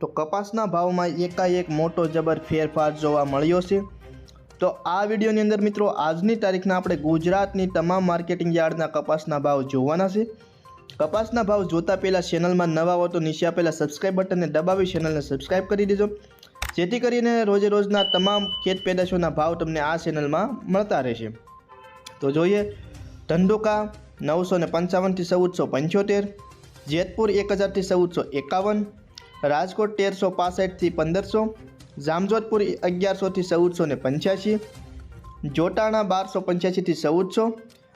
તો કપાસના ભાવમાં એકાએક મોટો જબર ફેરફાર જોવા મળ્યો છે. તો આ વિડીયોની અંદર મિત્રો આજની તારીખના આપણે ગુજરાતની તમામ માર્કેટિંગ યાર્ડના કપાસના ભાવ જોવાના છે. કપાસના ભાવ જોતા પહેલાં ચેનલમાં નવા હો તો નીચે આપેલા સબસ્ક્રાઇબ બટનને દબાવી ચેનલને સબસ્ક્રાઇબ કરી દેજો. જેથી કરીને રોજે રોજના તમામ ખેત પેદાશોના ભાવ તમને આ ચેનલમાં મળતા રહેશે. તો જોઈએ, ધંધુકા નવસો ને પંચાવનથી ચૌદસો પંચોતેર, જેતપુર એક હજારથી ચૌદસો એકાવન રાજકોટ તેરસો પાસઠથી પંદરસો, જામજોધપુર અગિયારસોથી ચૌદસો ને પંચ્યાસી, જોટાણા બારસો પંચ્યાસીથી ચૌદસો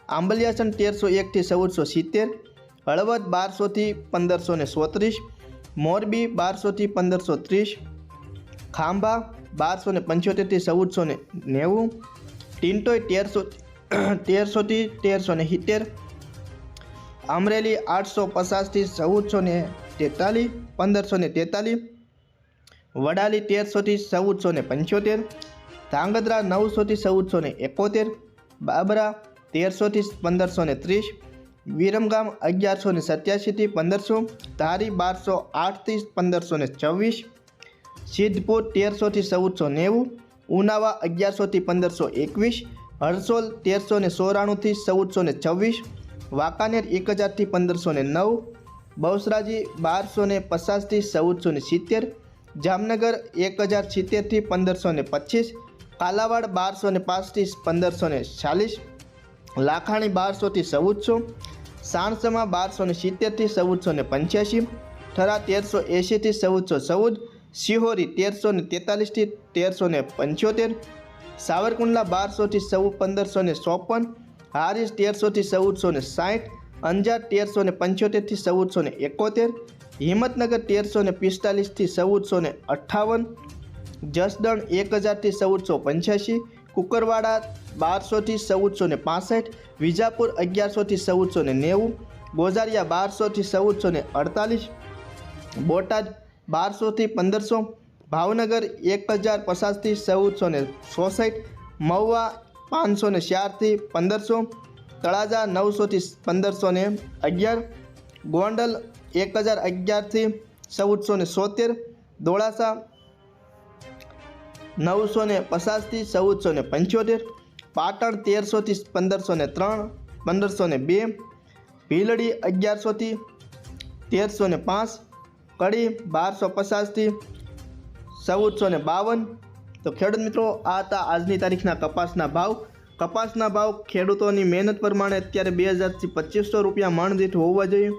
આંબલિયાસન તેરસો એકથી ચૌદસો સિત્તેર, હળવદ બારસોથી પંદરસો ને સોત્રીસ મોરબી બારસોથી પંદરસો ત્રીસ, ખાંભા બારસો ને પંચોતેરથી ચૌદસો ને નેવું ટિન્ટોય તેરસો, તેરસોથી તેરસો ને સિત્તેર અમરેલી આઠસો પચાસથી ચૌદસો ને તેતાલીસ પંદરસો ને તેતાલીસ વડાલી તેરસોથી ચૌદસો ને પંચોતેર, ધાંગધ્રા નવસોથી ચૌદસો ને એકોતેર, બાબરા તેરસોથી પંદરસો ને ત્રીસ, વિરમગામ અગિયારસો ને સત્યાસીથી પંદરસો, ધારી બારસો આઠથી પંદરસો ને ચોવીસ સિદ્ધપુર તેરસોથી ચૌદસો નેવું, ઉનાવા અગિયારસોથી પંદરસો એકવીસ, હરસોલ તેરસો ને સોરાણુંથી ચૌદસો ને છવ્વીસ વાંકાનેર એક હજારથી પંદરસો ને નવ, બહુસરાજી બારસો ને પચાસથી ચૌદસો ને સિત્તેર, જામનગર એક હજાર સિત્તેરથી પંદરસો ને પચીસ, કાલાવાડ બારસો ને પાંચથી પંદરસો ને ચાલીસ, લાખાણી બારસોથી ચૌદસો, સાણસમાં બારસો ને સિત્તેરથી ચૌદસો ને પંચ્યાસી, થરા તેરસો એંશીથી ચૌદસો ચૌદ, શિહોરી તેરસો ને તેતાલીસથી તેરસો ને પંચોતેર, સાવરકુંડલા બારસોથી ચૌદ પંદરસો ને ચોપન હારીસ તેરસોથી ચૌદસો ને સાઠ, અંજાર તેરસો ને પંચોતેરથી ચૌદસો ને એકોતેર, હિંમતનગર તેરસો ને પિસ્તાલીસથી ચૌદસો ને અઠ્ઠાવન, જસદણ એક હજારથી ચૌદસો પંચ્યાસી, કુકરવાડા બારસોથી ચૌદસો ને પાસઠ, વિજાપુર અગિયારસોથી ચૌદસો ને નેવું, ગોઝારિયા બારસોથી ચૌદસો ને અડતાલીસ, બોટાદ બારસોથી પંદરસો, ભાવનગર એક હજાર પચાસથી ચૌદસો ને ચોસઠ, મહુવા પાંચસો ને ચારથી પંદરસો, તળાજા નવસોથી પંદરસો ને અગિયાર, ગોંડલ એક હજાર અગિયારથી ચૌદસો ને સોતેર, ધોળાસા નવસો ને પચાસથી ચૌદસો ને પંચોતેર, પાટણ તેરસોથી પંદરસો ને ત્રણ, પંદરસો ને બે, ભીલડી અગિયારસોથી તેરસો ને પાંચ, કડી બારસો પચાસથી ચૌદસો ને બાવન તો ખેડૂત મિત્રો, આ હતા આજની તારીખના કપાસના ભાવ. કપાસના ભાવ ખેડૂતોની મહેનત પ્રમાણે અત્યારે બે હજારથી પચીસો રૂપિયા મણ દીઠ હોવા જોઈએ.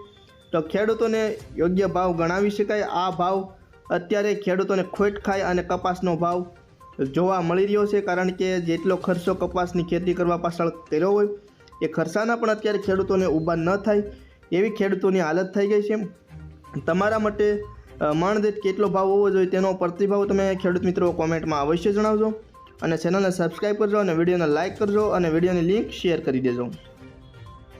તો ખેડૂતોને યોગ્ય ભાવ ગણાવી શકાય. આ ભાવ અત્યારે ખેડૂતોને ખોટ ખાય અને કપાસનો ભાવ જોવા મળી રહ્યો છે, કારણ કે જેટલો ખર્ચો કપાસની ખેતી કરવા પાછળ કર્યો હોય, એ ખર્ચાના પણ અત્યારે ખેડૂતોને ઊભા ન થાય. એવી ખેડૂતોની હાલત થઈ ગઈ છે. તમારા માટે અ, દીઠ કેટલો ભાવ હોવો જોઈએ તેનો પ્રતિભાવ તમે ખેડૂત મિત્રો કોમેન્ટમાં અવશ્ય જણાવજો. અને ચેનલને સબસ્ક્રાઈબ કરજો અને વિડીયોને લાઇક કરજો અને વિડીયોની લિંક શેર કરી દેજો.